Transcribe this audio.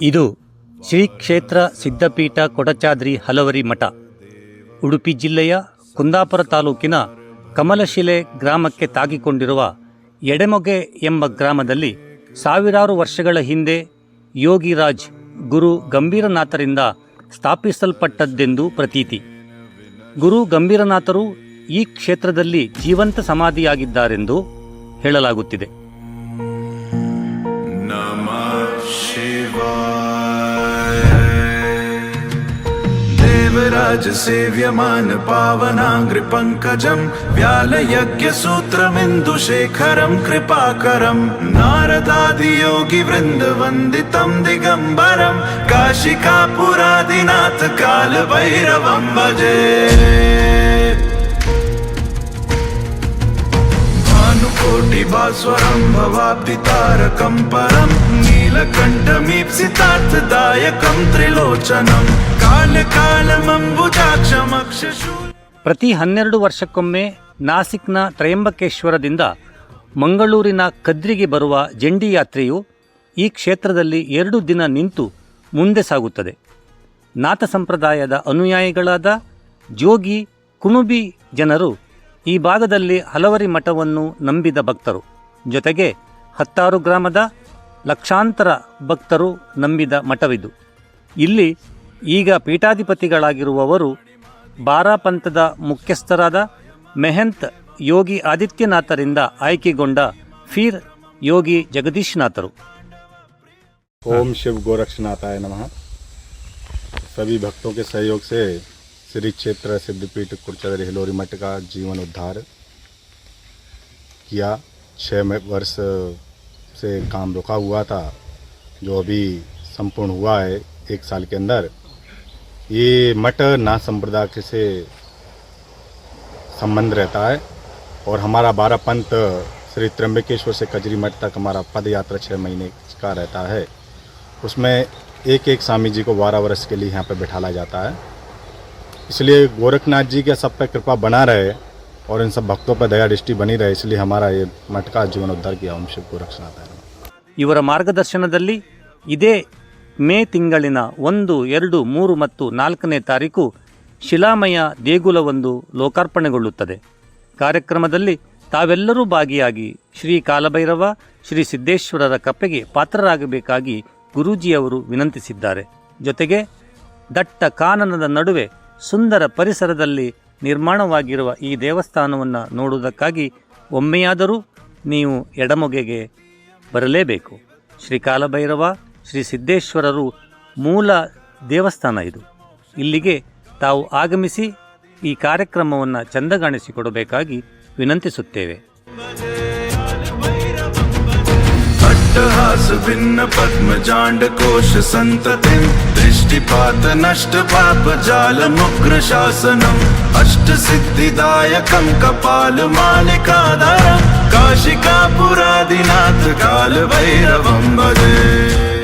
ಇದು ಶ್ರೀ ಕ್ಷೇತ್ರ ಸಿದ್ಧಪೀಠ ಕೊಡಚಾದ್ರಿ ಹಲವರಿ ಮಠ, ಉಡುಪಿ ಜಿಲ್ಲೆಯ ಕುಂದಾಪುರ ತಾಲೂಕಿನ ಕಮಲಶಿಲೆ ಗ್ರಾಮಕ್ಕೆ ತಾಗಿಕೊಂಡಿರುವ ಎಡೆಮೊಗೆ ಎಂಬ ಗ್ರಾಮದಲ್ಲಿ ಸಾವಿರಾರು ವರ್ಷಗಳ ಹಿಂದೆ ಯೋಗಿರಾಜ್ ಗುರು ಗಂಭೀರನಾಥರಿಂದ ಸ್ಥಾಪಿಸಲ್ಪಟ್ಟದ್ದೆಂದು ಪ್ರತೀತಿ. ಗುರು ಗಂಭೀರನಾಥರು ಈ ಕ್ಷೇತ್ರದಲ್ಲಿ ಜೀವಂತ ಸಮಾಧಿಯಾಗಿದ್ದಾರೆಂದು ಹೇಳಲಾಗುತ್ತಿದೆ. देवराज सेव्यमान पावनाङ्घ्रि पङ्कजम् व्यालयज्ञसूत्रमिन्दुशेखरं कृपाकरं नारदादियोगिवृन्दवन्दितं दिगम्बरं काशिकापुरादिनाथ कालभैरवं भजे भानुकोटिभास्वरं भवाब्दितारकं परं नीलकण्ठमीप्सितार्थदायकं ಪ್ರತಿ ಹನ್ನೆರಡು ವರ್ಷಕ್ಕೊಮ್ಮೆ ನಾಸಿಕ್ನ ತ್ರಯಂಬಕೇಶ್ವರದಿಂದ ಮಂಗಳೂರಿನ ಕದ್ರಿಗೆ ಬರುವ ಜಂಡಿ ಯಾತ್ರೆಯು ಈ ಕ್ಷೇತ್ರದಲ್ಲಿ ಎರಡು ದಿನ ನಿಂತು ಮುಂದೆ ಸಾಗುತ್ತದೆ. ನಾಥ ಸಂಪ್ರದಾಯದ ಅನುಯಾಯಿಗಳಾದ ಜೋಗಿ, ಕುಣುಬಿ ಜನರು ಈ ಭಾಗದಲ್ಲಿ ಹಲವರಿ ಮಠವನ್ನು ನಂಬಿದ ಭಕ್ತರು. ಜೊತೆಗೆ ಹತ್ತಾರು ಗ್ರಾಮದ ಲಕ್ಷಾಂತರ ಭಕ್ತರು ನಂಬಿದ ಮಠವಿದು ಇಲ್ಲಿ ಈಗ ಪೀಠಾಧಿಪತಿಗಳಾಗಿರುವವರು ಬಾರಾ ಪಂಥದ ಮುಖ್ಯಸ್ಥರಾದ ಮೆಹಂತ್ ಯೋಗಿ ಆದಿತ್ಯನಾಥರಿಂದ ಆಯ್ಕೆಗೊಂಡ ಫೀರ್ ಯೋಗಿ ಜಗದೀಶ್ನಾಥರು ओम शिव गोरक्षनाथाय नमः सभी भक्तों के सहयोग से श्री क्षेत्र सिद्धपीठ कुरचदरी हिलोरी मठ का जीवन उद्धार किया छः म- वर्ष से काम रुका हुआ था, जो अभी संपूर्ण हुआ है एक साल के अंदर। ये मठ ना संप्रदाय से संबंध रहता है और हमारा बारह पंथ श्री त्र्यंबकेश्वर से कजरी मठ तक हमारा पद यात्रा छः महीने का रहता है। उसमें एक एक स्वामी जी को बारह वर्ष के लिए यहाँ पर बैठाला जाता है। इसलिए गोरखनाथ जी के सब पर कृपा बना रहे और इन सब भक्तों पर दया दृष्टि बनी रहे इसलिए हमारा ये मठ का जीवन उद्धार किया ओम शिव गोरक्षनाथ है ಇವರ ಮಾರ್ಗದರ್ಶನದಲ್ಲಿ ಇದೇ ಮೇ ತಿಂಗಳಿನ ಒಂದು ಎರಡು ಮೂರು ಮತ್ತು ನಾಲ್ಕನೇ ತಾರೀಕು ಶಿಲಾಮಯ ದೇಗುಲವೊಂದು ಲೋಕಾರ್ಪಣೆಗೊಳ್ಳುತ್ತದೆ ಕಾರ್ಯಕ್ರಮದಲ್ಲಿ ತಾವೆಲ್ಲರೂ ಭಾಗಿಯಾಗಿ ಶ್ರೀ ಕಾಲಭೈರವ ಶ್ರೀ ಸಿದ್ದೇಶ್ವರರ ಕಪ್ಪೆಗೆ ಪಾತ್ರರಾಗಬೇಕಾಗಿ ಗುರೂಜಿಯವರು ವಿನಂತಿಸಿದ್ದಾರೆ ಜೊತೆಗೆ ದಟ್ಟ ಕಾನನದ ನಡುವೆ ಸುಂದರ ಪರಿಸರದಲ್ಲಿ ನಿರ್ಮಾಣವಾಗಿರುವ ಈ ದೇವಸ್ಥಾನವನ್ನು ನೋಡುವುದಕ್ಕಾಗಿ ಒಮ್ಮೆಯಾದರೂ ನೀವು ಎಡಮೊಗೆಗೆ ಬರಲೇಬೇಕು. ಶ್ರೀ ಕಾಲಭೈರವ ಶ್ರೀ ಸಿದ್ದೇಶ್ವರರು ಮೂಲ ದೇವಸ್ಥಾನ ಇದು. ಇಲ್ಲಿಗೆ ತಾವು ಆಗಮಿಸಿ ಈ ಕಾರ್ಯಕ್ರಮವನ್ನು ಚಂದಗಾಣಿಸಿಕೊಡಬೇಕಾಗಿ ವಿನಂತಿಸುತ್ತೇವೆ. अट्टहास भिन्न पद्मजाण्ड कोश सन्ततिं दृष्टिपात नष्ट पाप जाल, मुग्र, शासनम्। अष्ट सिद्धिदायकं कपाल मालिकाधरं काशिकापुरादिनाथ काल भैरवं भजे